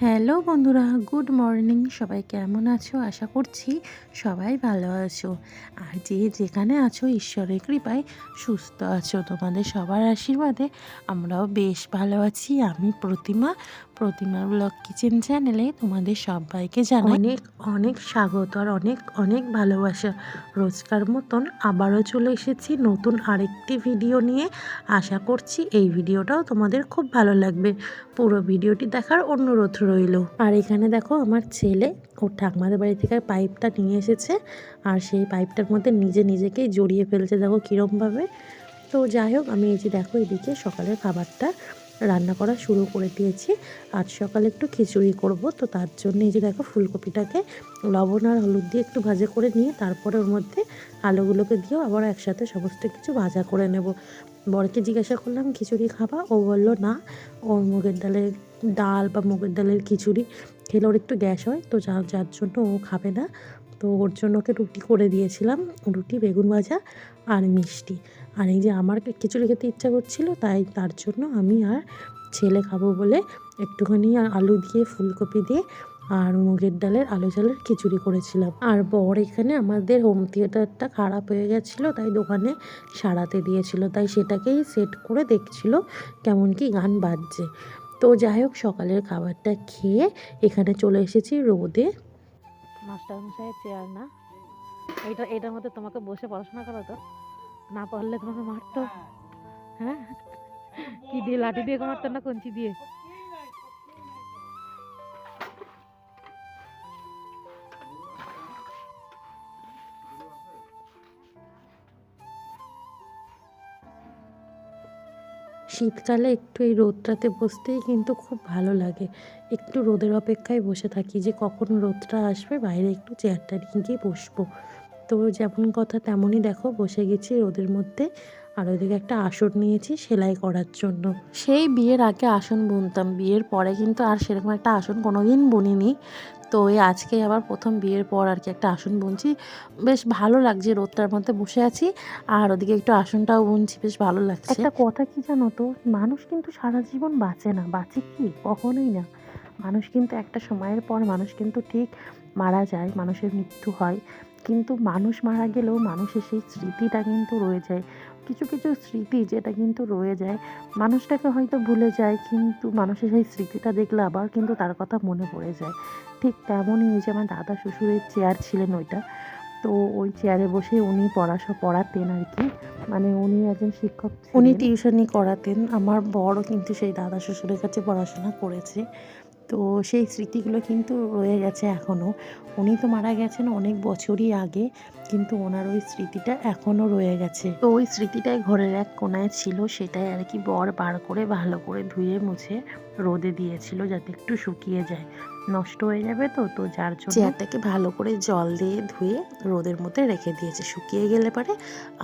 Hello বন্ধুরা, good morning. সবাই কেমন আছো? আশা করছি সবাই ভালো আছো। আর যে যেখানে আছো, ঈশ্বরের কৃপায় সুস্থ আছো। তোমাদের সবার আশীর্বাদে আমরাও বেশ ভালো আছি। আমি প্রতিমা প্রতিমা ব্লগ কিচেন চ্যানেলে তোমাদের সবাইকে জানাই অনেক অনেক স্বাগত আর অনেক অনেক ভালোবাসা। রোজকার মতন আবারও চলে এসেছি নতুন আরেকটি ভিডিও নিয়ে। আশা করছি এই ভিডিওটাও তোমাদের খুব ভালো লাগবে। পুরো ভিডিওটি দেখার অনুরোধ রইল। আর এখানে দেখো আমার ছেলে ওর ঠাকমাদের বাড়ি থেকে পাইপটা নিয়ে এসেছে। আর সেই পাইপটার মধ্যে নিজে নিজেকেই জড়িয়ে ফেলছে, দেখো কীরমভাবে। তো যাই হোক, আমি এই যে দেখো এদিকে সকালের খাবারটা রান্না করা শুরু করে দিয়েছি। আজ সকালে একটু খিচুড়ি করব, তো তার জন্য এই যে দেখো ফুলকপিটাকে লবণ আর হলুদ দিয়ে একটু ভাজা করে নিয়ে তারপরে ওর মধ্যে আলুগুলোকে দিয়েও আবার একসাথে সমস্ত কিছু ভাজা করে নেব। বরকে জিজ্ঞাসা করলাম, খিচুড়ি খাবা? ও বলল, না ওর মুগের ডালের ডাল বা মুগের ডালের খিচুড়ি খেলে ওর একটু গ্যাস হয়, তো যার যার জন্য ও খাবে না। তো ওর জন্য ওকে রুটি করে দিয়েছিলাম, রুটি, বেগুন ভাজা আর মিষ্টি। আর এই যে আমার খিচুড়ি খেতে ইচ্ছা করছিল, তাই তার জন্য আমি আর ছেলে খাব বলে একটুখানি আলু দিয়ে, ফুলকপি দিয়ে আর মুগের ডালের আলু চালের খিচুড়ি করেছিলাম। আর বর এখানে আমাদের হোম থিয়েটারটা খারাপ হয়ে গেছিল, তাই দোকানে সারাতে দিয়েছিল, তাই সেটাকেই সেট করে দেখছিল কেমন কি গান বাজছে। তো যাই হোক, সকালের খাবারটা খেয়ে এখানে চলে এসেছি রোদে। মাস্টারমশাইয়ের চেয়ার না। এটা এটার মধ্যে তোমাকে বসে পড়াশোনা করো তো না পারলে তোমাকে মারতো। হ্যাঁ। কি দিয়ে লাঠি দিয়ে মারতো না কঞ্চি দিয়ে? শীতকালে একটু এই রোদটাতে বসতেই কিন্তু খুব ভালো লাগে। একটু রোদের অপেক্ষায় বসে থাকি যে কখন রোদটা আসবে, বাইরে একটু চেয়ারটা নিয়ে গিয়ে বসবো। তো যেমন কথা তেমনই দেখো, বসে গেছি রোদের মধ্যে। আর ওদিকে একটা আসন নিয়েছি সেলাই করার জন্য। সেই বিয়ের আগে আসন বুনতাম। বিয়ের পরে কিন্তু আর সেরকম একটা আসন কোনো কোনোদিন বুনিনি। তো এই আজকে আবার প্রথম বিয়ের পর আর কি একটা আসন বুনছি। বেশ ভালো লাগছে রোদটার মধ্যে বসে আছি। আর ওদিকে একটু আসনটাও বুনছি, বেশ ভালো লাগছে। একটা কথা কি জানো তো? মানুষ কিন্তু সারা জীবন বাঁচে না। বাঁচে কি? কখনোই না। মানুষ কিন্তু একটা সময়ের পর মানুষ কিন্তু ঠিক মারা যায়, মানুষের মৃত্যু হয়। কিন্তু মানুষ মারা গেলেও মানুষের সেই স্মৃতিটা কিন্তু রয়ে যায়। কিছু কিছু স্মৃতি যেটা কিন্তু রয়ে যায়। মানুষটাকে হয়তো ভুলে যায় কিন্তু মানুষের সেই স্মৃতিটা দেখলে আবার কিন্তু তার কথা মনে পড়ে যায়। ঠিক তেমনই ওই যে আমার দাদা শ্বশুরের চেয়ার ছিলেন ওইটা তো ওই চেয়ারে বসে উনি পড়াশো পড়াতেন আর কি। মানে উনি একজন শিক্ষক উনি টিউশনই করাতেন। আমার বড় কিন্তু সেই দাদা শ্বশুরের কাছে পড়াশোনা করেছে। তো সেই স্মৃতিগুলো কিন্তু রয়ে গেছে এখনও উনি তো মারা গেছেন অনেক বছরই আগে, কিন্তু ওনার ওই স্মৃতিটা এখনও রয়ে গেছে। তো ওই স্মৃতিটাই ঘরের এক কোনায় ছিল, সেটাই আর কি বর বার করে ভালো করে ধুয়ে মুছে রোদে দিয়েছিল যাতে একটু শুকিয়ে যায়। নষ্ট হয়ে যাবে তো তো যার জন্য চেয়ারটাকে ভালো করে জল দিয়ে ধুয়ে রোদের মধ্যে রেখে দিয়েছে। শুকিয়ে গেলে পরে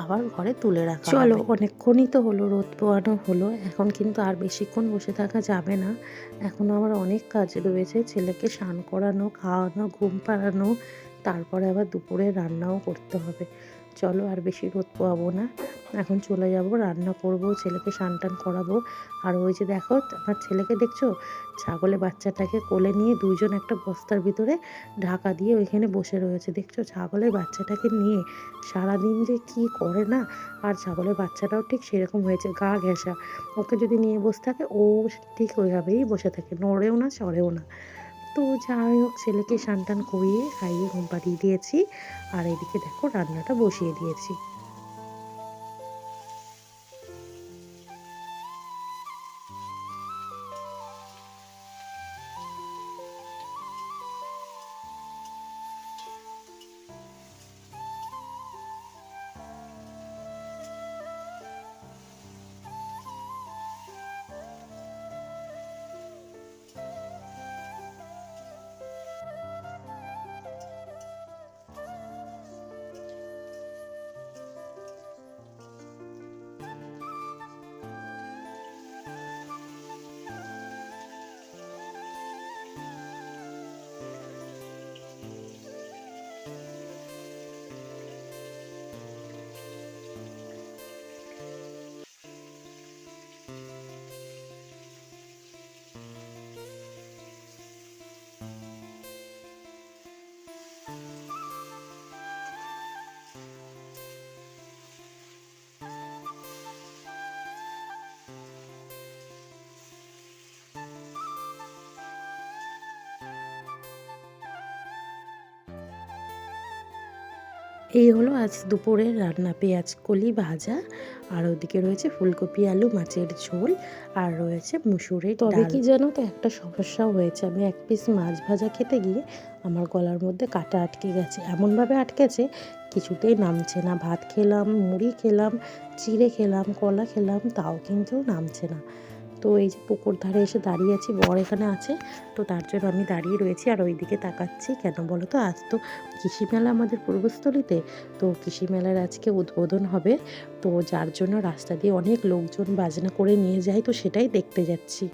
আবার ঘরে তুলে রাখা চলো অনেকক্ষণই তো হলো রোদ পোয়ানো হলো এখন কিন্তু আর বেশিক্ষণ বসে থাকা যাবে না। এখন আমার অনেক কাজ রয়েছে ছেলেকে স্নান করানো খাওয়ানো ঘুম পাড়ানো তারপরে আবার দুপুরে রান্নাও করতে হবে। চলো আর বেশি রোদ পোয়াবো না। এখন চলে যাব, রান্না করব, ছেলেকে স্নান টান করাবো। আর ওই যে দেখো আমার ছেলেকে দেখছ? ছাগলের বাচ্চাটাকে কোলে নিয়ে দুইজন একটা বস্তার ভিতরে ঢাকা দিয়ে ওইখানে বসে রয়েছে। দেখছ? ছাগলের বাচ্চাটাকে নিয়ে সারাদিন যে কি করে না? আর ছাগলের বাচ্চাটাও ঠিক সেরকম হয়েছে, গা ঘেঁষা। ওকে যদি নিয়ে বসে থাকে, ও ঠিক ওইভাবেই বসে থাকে। নড়েও না, চড়েও না। তো যাই হোক, ছেলেকে স্নান টান করিয়ে খাইয়ে ঘুম পাড়িয়ে দিয়েছি। আর এদিকে দেখো, রান্নাটা বসিয়ে দিয়েছি। এই হলো আজ দুপুরের রান্না পেঁয়াজ কলি ভাজা আর ওদিকে রয়েছে ফুলকপি আলু মাছের ঝোল আর রয়েছে মুসুরের তবে কি জানো তো একটা সমস্যাও হয়েছে। আমি এক পিস মাছ ভাজা খেতে গিয়ে আমার গলার মধ্যে কাটা আটকে গেছে। এমনভাবে আটকেছে কিছুতেই নামছে না। ভাত খেলাম মুড়ি খেলাম চিড়ে খেলাম কলা খেলাম তাও কিন্তু নামছে না। তো এই যে পুকুর ধারে এসে দাঁড়িয়ে আছি, বর এখানে আছে, তো তার জন্য আমি দাঁড়িয়ে রয়েছি আর ওই দিকে তাকাচ্ছি। কেন বলো তো, আজ তো কৃষি মেলা আমাদের পূর্বস্থলীতে, তো কৃষি মেলার আজকে উদ্বোধন হবে। তো যার জন্য রাস্তা দিয়ে অনেক লোকজন বাজনা করে নিয়ে যায়, তো সেটাই দেখতে যাচ্ছি।